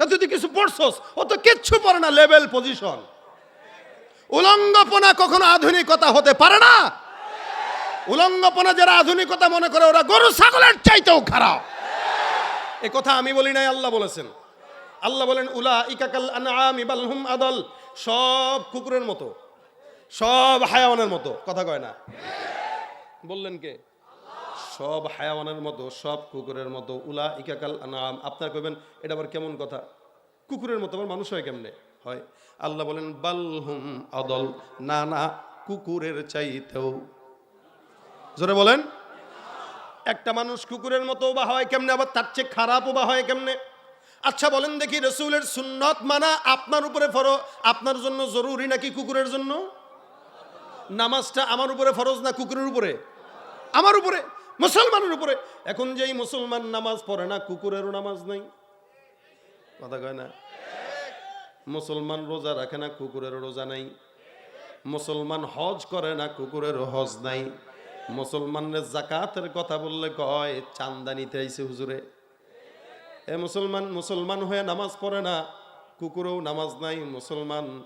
তা তো কিছু পড়ছস? ও তো কিচ্ছু পড়ে না লেভেল পজিশন উলঙ্গপনা কখনো আধুনিকতা হতে পারে না। উলঙ্গপনা যারা আধুনিকতা মনে করে, ওরা গরু, ছাগলের চাইতেও খারাপ। এ কথা আমি বলি নাই, আল্লাহ বলেছেন। আল্লাহ বলেন উলা ইকাকাল আনআম ইবালহুম আদল। সব কুকুরের মতো, সব হায়াওয়ানের মতো। কথা কয় না? বললেন কে? সব হায়াওয়ানের মতো, সব কুকুরের মতো উলা ইকাকাল আনাম আপনার কইবেন, এটা আবার কেমন কথা? কুকুরের মতো আবার মানুষ হয় কেমনে? হয়। আল্লাহ বলেন বালহুম আদল। না না, কুকুরের চাইতেও। জোরে বলেন। একটা মানুষ কুকুরের মতো বা হয় কেমনে, আবার তার চেয়ে খারাপও বা হয় কেমনে? আচ্ছা বলেন দেখি, রসুলের সুন্নত মানা আপনার উপরে ফরো আপনার জন্য জরুরি নাকি কুকুরের জন্য? নামাজটা আমার উপরে ফরজ না কুকুরের উপরে? আমার উপরে। মুসলমানের উপরে। এখন যেই মুসলমান নামাজ পড়ে না, কুকুরেরও নামাজ নাই। কথা কয় না? মুসলমান রোজা রাখে না, কুকুরেরও রোজা নাই। মুসলমান হজ করে না, কুকুরেরও হজ নাই। মুসলমানের জাকাতের কথা বললে কয় চান্দা নিতে আইছে হুজুরে। এ মুসলমান মুসলমান হয়ে নামাজ পড়ে না, কুকুরেও নামাজ নাই। মুসলমান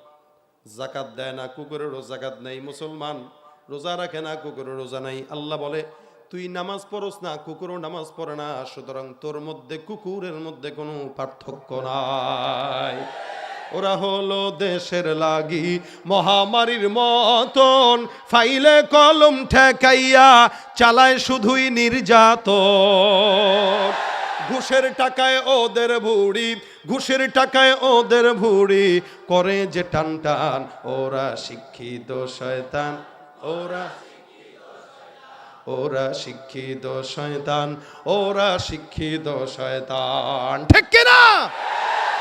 জাকাত দেয় না, কুকুরেরও জাকাত নাই। মুসলমান রোজা রাখে না কুকুরের রোজা নাই। আল্লাহ বলে তুই নামাজ পড়স না, কুকুরও নামাজ পড়ে না, সুতরাং তোর মধ্যে কুকুরের মধ্যে কোনো পার্থক্য নাই। ওরা হলো দেশের লাগি মহামারীর মতন, ফাইলে কলম ঠেকাইয়া চালায় শুধুই নির্যাতন। ঘুষের টাকায় ওদের ভুড়ি, ঘুষের টাকায় ওদের ভুড়ি, করে যে টান টান, ওরা শিক্ষিত শয়তান, ওরা ওরা শিক্ষিত শয়তান, ওরা শিক্ষিত শয়তান। ঠিক কিনা?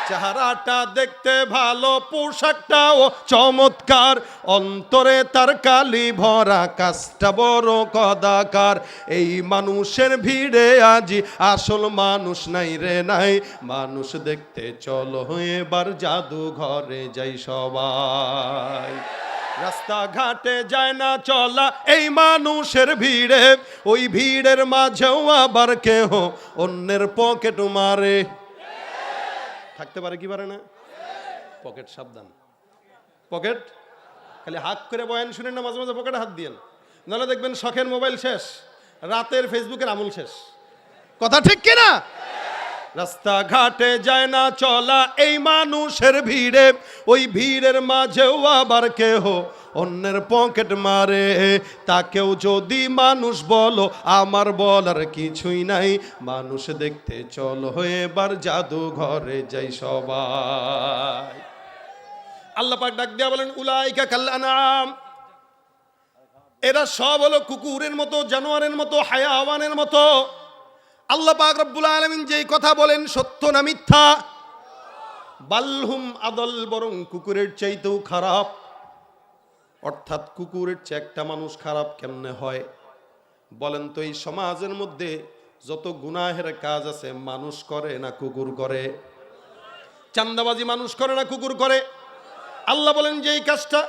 চেহারাটা দেখতে ভালো, পোশাকটাও চমৎকার। অন্তরে তার কালি ভরা, কাজটা বড় কদাকার। এই মানুষের ভিড়ে আজি আসল মানুষ নাই রে নাই। মানুষ দেখতে চলো, এবার জাদু ঘরে যাই সবাই। রাস্তাঘাটে যায় না চলা এই মানুষের ভিড়ে, ওই ভিড়ের মাঝেও আবার কেহ অন্যের পকেট মারে। থাকতে পারে কি পারে না? পকেট সাবধান। পকেট? খালি হাত করে বয়ান শুনেন না, মাঝে মাঝে পকেটে হাত দিয়েন। নাহলে দেখবেন শখের মোবাইল শেষ, রাতের ফেসবুকের আমল শেষ। কথা ঠিক কিনা? রাস্তাঘাটে যায় না চলা এই মানুষের ভিড়ে। ওই ভিড়ের মাঝেও আবার কেহ অন্যের পকেট মারে। তাকেও যদি মানুষ বলো, আমার বলার কিছুই নাই। মানুষ দেখতে চলো, এবার জাদু ঘরে যাই সবাই। আল্লাহ পাক ডাক দেয়া বলেন, উলাইকা কাল্লানাম এরা সব হলো কুকুরের মতো, জানোয়ারের মতো, হায়াওয়ানের মতো। আল্লাহ পাক রব্বুল আলামিন যেই কথা বলেন সত্য না মিথ্যা? বালহুম আদল বরং কুকুরের চাইতেও খারাপ। অর্থাৎ কুকুরের চেয়ে একটা মানুষ খারাপ কেমনে হয়? বলেন তো এই সমাজের মধ্যে যত গুনাহের কাজ আছে, মানুষ করে না কুকুর করে? চান্দাবাজি মানুষ করে না কুকুর করে? আল্লাহ বলেন যেই কাজটা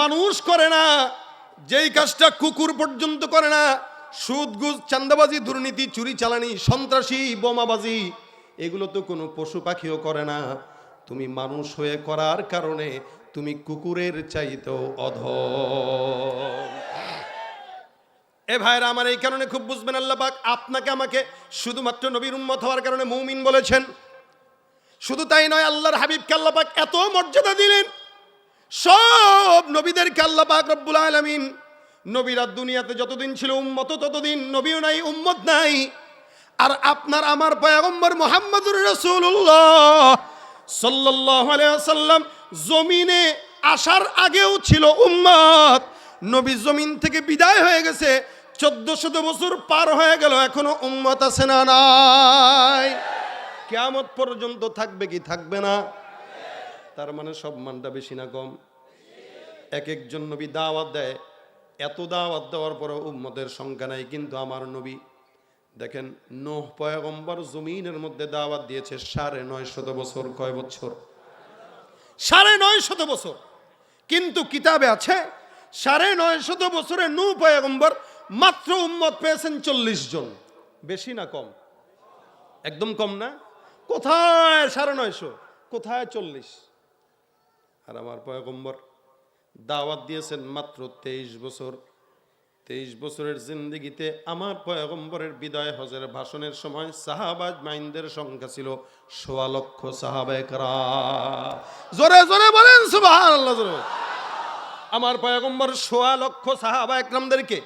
মানুষ করে না, যেই কাজটা কুকুর পর্যন্ত করে না সুদ গুজ চান্দাবাজি দুর্নীতি, চুরি, চালানি, সন্ত্রাসী, বোমাবাজি, এগুলো তো কোনো পশু পাখিও করে না। তুমি মানুষ হয়ে করার কারণে তুমি কুকুরের চাইতেও অধ এ ভাইরা, আমার এই কারণে খুব বুঝবেন পাক, আপনাকে আমাকে শুধুমাত্র নবীর উম্মত হওয়ার কারণে মৌমিন বলেছেন। শুধু তাই নয়, আল্লাহর হাবিবকে পাক এত মর্যাদা দিলেন। সব নবীদেরকে পাক রব্বুল আলামিন নবীরা দুনিয়াতে যতদিন ছিল উম্মত, ততদিন নবীও নাই, উম্মত নাই। আর আপনার, আমার পয়গম্বর মোহাম্মদুর রসুল্লাহ সাল্লাল্লাহু আলাইহি ওয়াসাল্লাম জমিনে আসার আগেও ছিল উম্মত। নবী জমিন থেকে বিদায় হয়ে গেছে চোদ্দ শত বছর পার হয়ে গেল, এখনও উম্মত আছে না নাই। কেয়ামত পর্যন্ত থাকবে কি থাকবে না? তার মানে সব মানটা বেশি না কম। এক একজন নবী দাওয়াত দেয় এত দাওয়াত দেওয়ার পরে উম্মতের সংখ্যা নাই, কিন্তু আমার নবী, দেখেন, নোহ পয়গম্বর জমিনের মধ্যে দাওয়াত দিয়েছে সাড়ে নয় শত বছর, কয় বছর? সাড়ে নয় শত বছর। কিন্তু কিতাবে আছে, সাড়ে নয় শত বছরে নু পয়গম্বর মাত্র উম্মত পেয়েছেন চল্লিশ জন। বেশি না কম? একদম কম না? কোথায় সাড়ে নয়শো? কোথায় চল্লিশ? আর আমার পয়গম্বর দাওয়াত দিয়েছেন মাত্র তেইশ বছর। তেইশ বছরের জিন্দিগিতে আমার পয়গম্বরের বিদায় হজের ভাষণের সময় সাহাবাজ মাইন্দের সংখ্যা ছিল সোয়া লক্ষ সাহাবেকরা জোরে জোরে বলেন। আমার পয়গম্বর সোয়া লক্ষ সাহাবা একরামদেরকে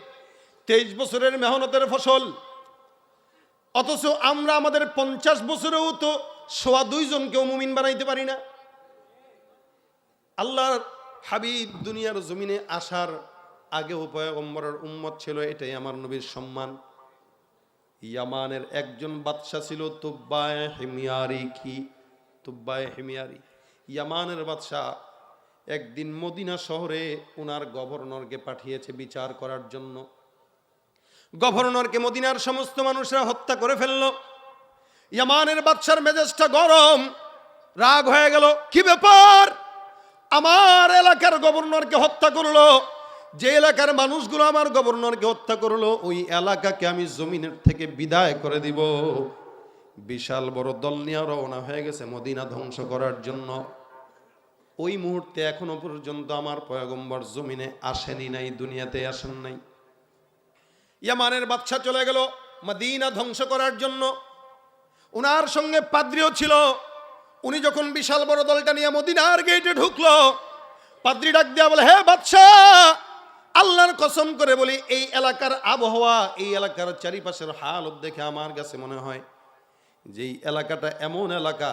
তেইশ বছরের মেহনতের ফসল, অথচ আমরা আমাদের পঞ্চাশ বছরেও তো সোয়া দুইজনকেও মুমিন বানাইতে পারি না। আল্লাহর হাবিব দুনিয়ার জমিনে আসার আগেও পয়গম্বরের উম্মত ছিল, এটাই আমার নবীর সম্মান। ইয়ামানের একজন বাদশা ছিল তুব্বায় হিমিয়ারি কি? তুব্বায় হেমিয়ারি। ইয়ামানের বাদশা একদিন মদিনা শহরে ওনার গভর্নরকে পাঠিয়েছে বিচার করার জন্য। গভর্নরকে মদিনার সমস্ত মানুষরা হত্যা করে ফেলল। ইয়ামানের বাদশার মেজাজটা গরম, রাগ হয়ে গেল, কি ব্যাপার? আমার এলাকার গভর্নরকে হত্যা করল, যে এলাকার মানুষগুলো আমার গভর্নরকে হত্যা করল, ওই এলাকাকে আমি জমিনের থেকে বিদায় করে দিব। বিশাল বড় দল নিয়ে রওনা হয়ে গেছে মদিনা ধ্বংস করার জন্য। ওই মুহূর্তে এখনও পর্যন্ত আমার পয়গম্বর জমিনে আসেনি নাই, দুনিয়াতে আসেন নাই। ইয়ামানের বাদশা চলে গেল মদিনা ধ্বংস করার জন্য। ওনার সঙ্গে পাদ্রিও ছিল। উনি যখন বিশাল বড় দলটা নিয়ে মদিনার গেটে ঢুকলো, পাদ্রি ডাক দেয়া বলে, হে বাদশা আল্লাহর কসম করে বলি, এই এলাকার আবহাওয়া, এই এলাকার চারিপাশের হালত দেখে আমার কাছে মনে হয় যেই এলাকাটা এমন এলাকা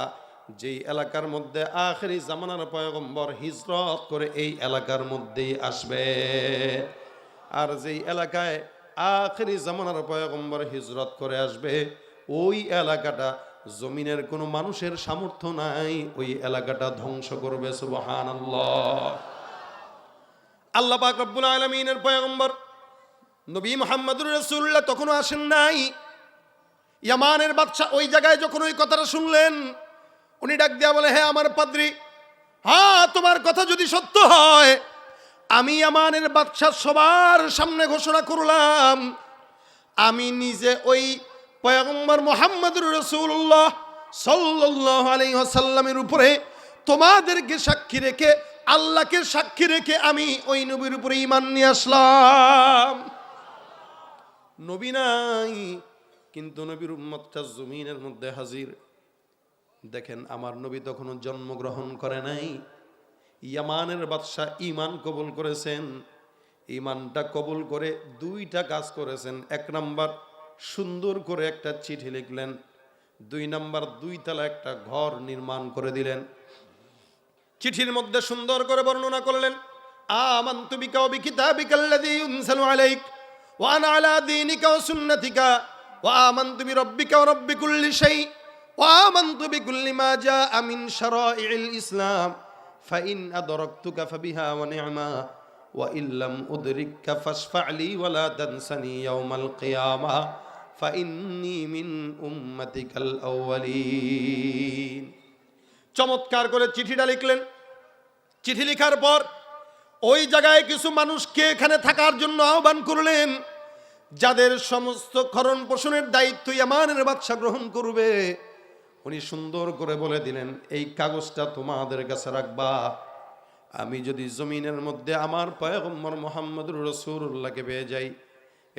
যেই এলাকার মধ্যে আখেরি জামানার পয়গম্বর হিজরত করে এই এলাকার মধ্যেই আসবে। আর যেই এলাকায় আখেরি জামানার পয়গম্বর হিজরত করে আসবে, ওই এলাকাটা জমিনের কোনো মানুষের সামর্থ্য নাই, ওই এলাকাটা ধ্বংস করবে সুবহান আল্লাহ পাক রব্বুল আলমিনের পয়গম্বর নবী মোহাম্মদুর রসুল্লাহ তখনও আসেন নাই। ইয়ামানের বাদশা ওই জায়গায় যখন ওই কথাটা শুনলেন, উনি ডাক দিয়া বলে হ্যাঁ আমার পাদ্রি হ্যাঁ তোমার কথা যদি সত্য হয়, আমি আমানের বাদশাহ সবার সামনে ঘোষণা করলাম, আমি নিজে ওই পয়গম্বর মোহাম্মদুর রসুল্লাহ সাল্লাহ আলাইসাল্লামের উপরে তোমাদেরকে সাক্ষী রেখে, আল্লাহকে সাক্ষী রেখে আমি ওই নবীর উপরে ইমান নিয়ে আসলাম। নবী নাই, কিন্তু নবীর উম্মতটা জমিনের মধ্যে হাজির। দেখেন, আমার নবী তখনও জন্মগ্রহণ করে নাই। ইয়ামানের বাদশাহ ইমান কবুল করেছেন। ইমানটা কবুল করে দুইটা কাজ করেছেন। এক নাম্বার সুন্দর করে একটা চিঠি লিখলেন। দুই নাম্বার দুই তলা একটা ঘর নির্মাণ করে দিলেন। চিঠির মধ্যে সুন্দর করে বর্ণনা করলেন, আমান্তু বিকা ওয়া বিকিতাবিকা আল্লাযী ইউনসালু আলাইক ওয়া আনা আলা দীনিকা ওয়া সুন্নাতিকা ওয়া আমান্তু বিরাব্বিকা ওয়া রাব্বি কুল্লি শাই ওয়া আমান্তু বিকুল্লি মা জাআ মিন শারাইল ইসলাম। ফাইন আদরাকতুকা ফাবিহা ওয়া নি'মা ওয়া ইল্লাম উদরিককা ফাশফা' লি ওয়া লা তানসানি ইয়াওমাল কিয়ামা। মিন চমৎকার করে চিঠিটা লিখলেন। চিঠি লেখার পর ওই জায়গায় কিছু মানুষকে এখানে থাকার জন্য আহ্বান করলেন, যাদের সমস্ত খরণ পোষণের দায়িত্ব ইয়ামানের বাদশা গ্রহণ করবে। উনি সুন্দর করে বলে দিলেন, এই কাগজটা তোমাদের কাছে রাখবা। আমি যদি জমিনের মধ্যে আমার পয়গম্বর মোহাম্মদুর রসুল্লাহকে পেয়ে যাই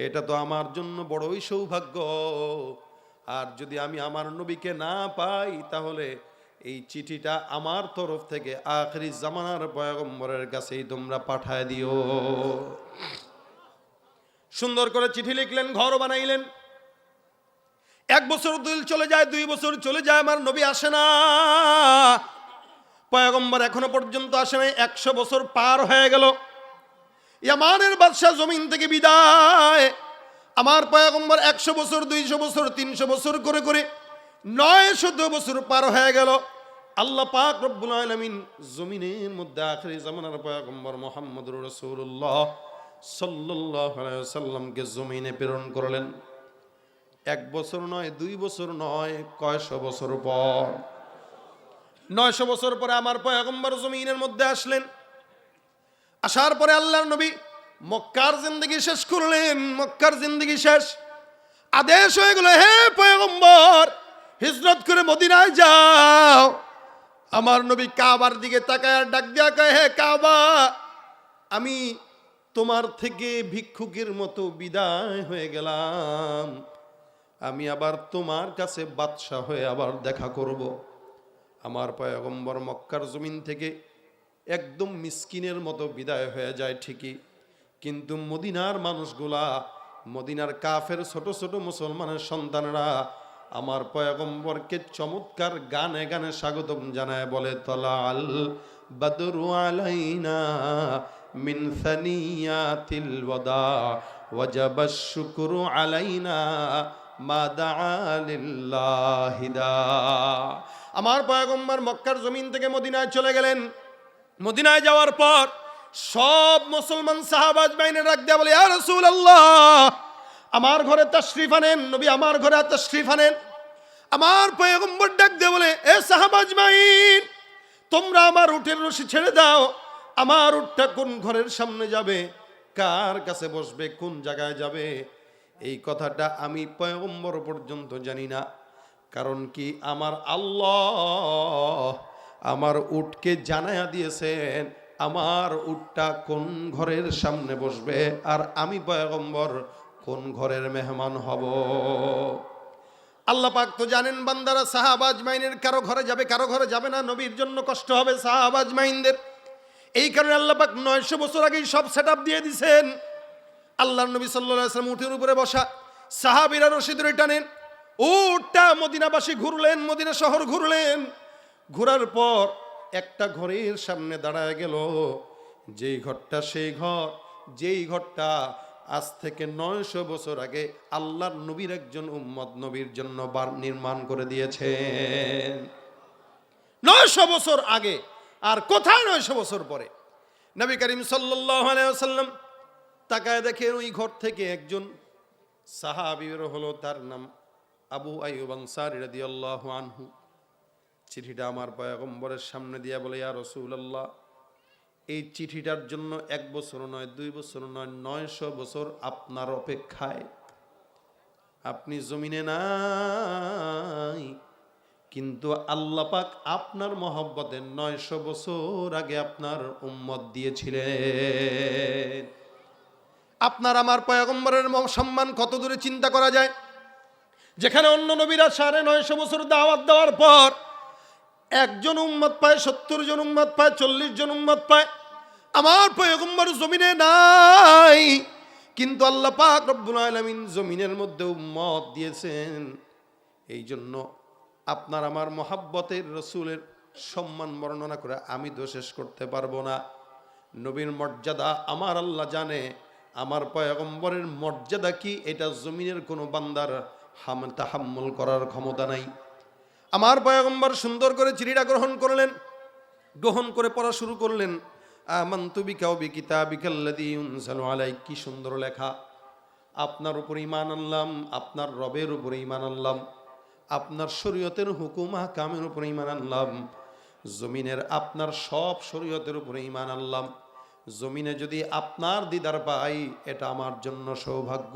এটা তো আমার জন্য বড়ই সৌভাগ্য। আর যদি আমি আমার নবীকে না পাই, তাহলে এই চিঠিটা আমার তরফ থেকে আখরি জামানার পয়গম্বরের কাছেই তোমরা পাঠায় দিও। সুন্দর করে চিঠি লিখলেন ঘর বানাইলেন। এক বছর দুই চলে যায়, দুই বছর চলে যায়, আমার নবী আসে না। পয়গম্বর এখনও পর্যন্ত আসে নাই, একশো বছর পার হয়ে গেল। ইয়ামানের বাদশাহ জমিন থেকে বিদায়। আমার পয়গম্বর একশো বছর, দুইশো বছর, তিনশো বছর করে করে নয় শত বছর পার হয়ে গেল। আল্লাহ পাক রব্বুল আলামিন জমিনের মধ্যে আখরি জামানার পয়গম্বর মোহাম্মদুর রাসূলুল্লাহ সাল্লাল্লাহু আলাইহি সাল্লামকে জমিনে প্রেরণ করলেন। এক বছর নয়, দুই বছর নয়, কয়শো বছর পর। নয়শো বছর পরে আমার পয়গম্বর জমিনের মধ্যে আসলেন। আসার পরে আল্লাহর নবী মক্কার জিন্দগি শেষ করলেন, মক্কার জিন্দগি শেষ। আদেশ হয়ে গেল, হে পয়গম্বর, হিজরত করে মদিনায় যাও। আমার নবী কাবার দিকে তাকায় ডাক দিয়া কয়, হে কাবা, আমি তোমার থেকে ভিক্ষুকের মতো বিদায় হয়ে গেলাম। আমি আবার তোমার কাছে বাদশাহ হয়ে আবার দেখা করব। আমার পয়গম্বর মক্কার জমিন থেকে একদম মিসকিনের মতো বিদায় হয়ে যায় ঠিকই। কিন্তু মদিনার মানুষগুলা, মদিনার কাফের ছোট ছোট মুসলমানের সন্তানরা আমার পয়গম্বরকে চমৎকার গানে গানে স্বাগতম জানায় বলে, তলাল বদরু আলাইনা মিন সানিয়াতিল ওয়াদা, ওয়াজাব শুকরু আলাইনা মা দাআ আমার পয়গম্বর মক্কার জমিন থেকে মদিনায় চলে গেলেন। মদিনায় যাওয়ার পর সব মুসলমান সাহাবাজ বাইনে রাখ দেয়া বলে আর রসুল আল্লাহ আমার ঘরে তশরিফ আনেন নবী আমার ঘরে তশরিফ আনেন আমার পয়গম্বর ডাক দিয়ে বলে, এ সাহাবাজ মাইন তোমরা আমার উটের রশি ছেড়ে দাও, আমার উঠটা কোন ঘরের সামনে যাবে, কার কাছে বসবে, কোন জায়গায় যাবে? এই কথাটা আমি পয়গম্বর পর্যন্ত জানি না, কারণ কি আমার আল্লাহ আমার উটকে জানায়া দিয়েছেন, আমার উটটা কোন ঘরের সামনে বসবে? আর আমি পয়গম্বর কোন ঘরের মেহমান হব? আল্লাহ পাক তো জানেন বান্দারা সাহাবাজ মাইনের কারও ঘরে যাবে, কারও ঘরে যাবে না। নবীর জন্য কষ্ট হবে সাহাবাজ মাইনদের এই কারণে আল্লাহ পাক নয়শো বছর আগেই সব সেট দিয়ে দিছেন। আল্লাহ নবী সাল্লাম উঠের উপরে বসা, সাহাবিরা রশি ধরে টানেন, উটটা মদিনাবাসী ঘুরলেন, মদিনা শহর ঘুরলেন। ঘোরার পর একটা ঘরের সামনে দাঁড়ায় গেল। যেই ঘরটা সেই ঘর, যেই ঘরটা আজ থেকে নয়শো বছর আগে আল্লাহর নবীর একজন উম্মদ নবীর জন্য বার নির্মাণ করে দিয়েছেন। নয়শো বছর আগে আর কোথায় নয়শো বছর পরে? নবী করিম সাল্লাম তাকায় দেখেন ওই ঘর থেকে একজন সাহাবি বের হলো, তার নাম আবু আইয়ুব আনসারি রাদিয়াল্লাহু আনহু। চিঠিটা আমার পয়গম্বরের সামনে দিয়া বলে, ইয়া রাসূলুল্লাহ, এই চিঠিটার জন্য এক বছর নয়, দুই বছর নয়, নয়শো বছর আপনার অপেক্ষায়। আপনি জমিনে নাই, কিন্তু আল্লাহ পাক আপনার মহব্বতে নয়শো বছর আগে আপনার উম্মত দিয়েছিলেন। আপনার আমার পয়গম্বরের সম্মান কত দূরে চিন্তা করা যায়? যেখানে অন্য নবীরা সাড়ে নয়শো বছর দাওয়াত দেওয়ার পর একজন উম্মত পায়, সত্তর জন উম্মত পায়, চল্লিশ জন উম্মত পায়। আমার পয়গম্বর জমিনে নাই, কিন্তু আল্লাহ পাক রব্বুল আলামিন জমিনের মধ্যে উম্মত দিয়েছেন। এই জন্য আপনার আমার মহাব্বতের রসুলের সম্মান বর্ণনা করে আমি তো শেষ করতে পারব না। নবীর মর্যাদা আমার আল্লাহ জানে, আমার পয়গম্বরের মর্যাদা কি, এটা জমিনের কোনো বান্দার হাম, তাহাম্মুল করার ক্ষমতা নাই। আমার পয়গম্বর সুন্দর করে চিঠিটা গ্রহণ করলেন, গ্রহণ করে পড়া শুরু করলেন। আমান্তু বিকাও বিকিতা বিকাল্লাদি কি সুন্দর লেখা। আপনার উপর ইমান আনলাম, আপনার রবের উপর ইমান আনলাম, আপনার শরীয়তের হুকুম কামের উপর ইমান আনলাম, জমিনের আপনার সব শরীয়তের উপরে ইমান আনলাম। জমিনে যদি আপনার দিদার পাই, এটা আমার জন্য সৌভাগ্য।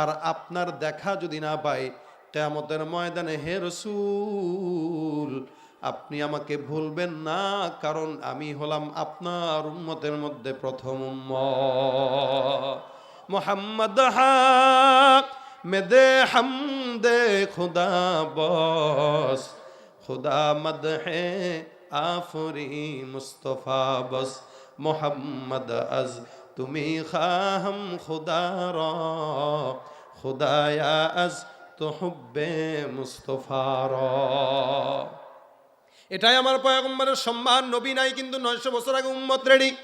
আর আপনার দেখা যদি না পাই কেয়ামতের ময়দানে, হে রসুল, আপনি আমাকে ভুলবেন না, কারণ আমি হলাম আপনার উম্মতের মধ্যে প্রথম মোহাম্মদ মেদে হামদে খুদা বস, খুদা মদ হে আফরি মুস্তফা বস। মোহাম্মদ আজ তুমি খাহম, খুদা র খুদায়া আজ হুব্বে মুস্তফা র। এটাই আমার পয়গম্বরের সম্মান। নবী নাই কিন্তু নয়শো বছর আগে উম্মত রেডি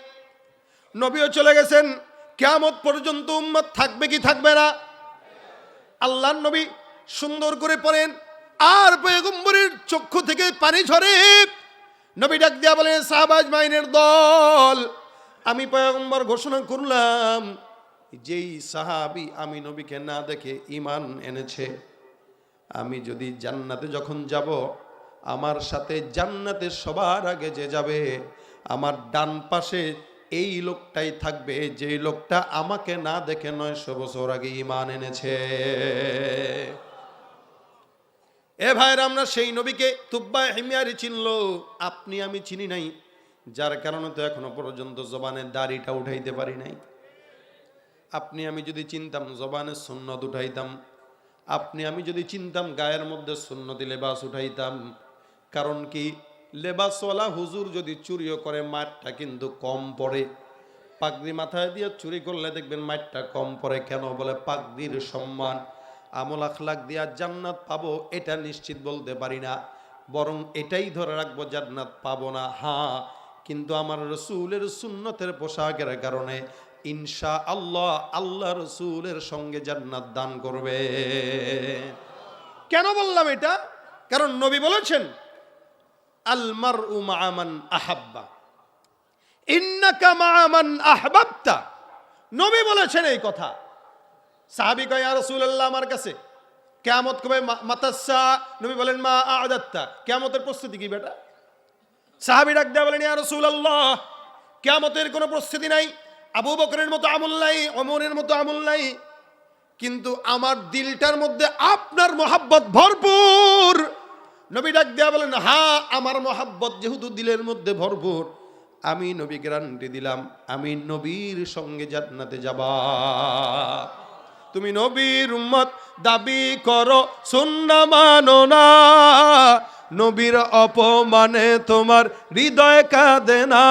নবীও চলে গেছেন। কেয়ামত পর্যন্ত উম্মত থাকবে কি থাকবে না? আল্লাহর নবী সুন্দর করে পড়েন। আর পয়গম্বরের চক্ষু থেকে পানি ঝরে। নবী ডাক দিয়া বলেন, সাহাবাজ মাইনের দল, আমি পয়গম্বর ঘোষণা করলাম যেই সাহাবি আমি নবীকে না দেখে ইমান এনেছে, আমি যদি জান্নাতে যখন যাব, আমার সাথে জান্নাতে সবার আগে যে যাবে, আমার ডান পাশে এই লোকটাই থাকবে যে লোকটা আমাকে না দেখে নয়শো বছর আগে ইমান এনেছে। এ ভাইয়ের, আমরা সেই নবীকে তুব্বা হিমিয়ারি চিনল, আপনি আমি চিনি নাই, যার কারণে তো এখনও পর্যন্ত জবানের দাড়িটা উঠাইতে পারি নাই। আপনি আমি যদি চিনতাম জবানের সুন্নত উঠাইতাম, আপনি আমি যদি চিনতাম গায়ের মধ্যে সুন্নতি লেবাস উঠাইতাম, কারণ কি লেবাসওয়ালা হুজুর যদি চুরিও করে, মাঠটা কিন্তু কম পড়ে। পাগড়ি মাথায় দিয়ে চুরি করলে দেখবেন মাঠটা কম পড়ে কেন? বলে পাগড়ির সম্মান। আমল আখলাক দিয়া জান্নাত পাবো, এটা নিশ্চিত বলতে পারি না। বরং এটাই ধরে রাখব, জান্নাত পাবো না। হ্যাঁ কিন্তু আমার রসুলের সুন্নতের পোশাকের কারণে ইনশা আল্লাহ আল্লাহ রসুলের সঙ্গে জান্নাত দান করবে। কেন বললাম এটা? কারণ নবী বলেছেন আলমার উমান আহাব্বা। ইন্নাকা মাআমান আহবাবতা। নবী বলেছেন এই কথা। সাহাবি কয় রাসূলুল্লাহ, আমার কাছে কিয়ামত কবে মাতাসা নবী বলেন, মা আদাত্তা। কিয়ামতের প্রস্তুতি কি বেটা? সাহাবি ডাক দেয়া বলেন, ইয়া রাসূলুল্লাহ, কিয়ামতের কোনো প্রস্তুতি নাই। আবু বকরের মতো আমল নাই, ওমরের মতো আমল নাই। কিন্তু আমার দিলটার মধ্যে আপনার মোহাব্বত ভরপুর। নবী ডাক দেয়া বলেন হ্যাঁ আমার মোহাব্বত যেহেতু দিলের মধ্যে ভরপুর, আমি নবী গ্যারান্টি দিলাম, আমি নবীর সঙ্গে জান্নাতে যাবা। তুমি নবীর উম্মত, দাবি করো, সুন্না মানো না। নবীর অপমানে তোমার হৃদয় কাঁদে না।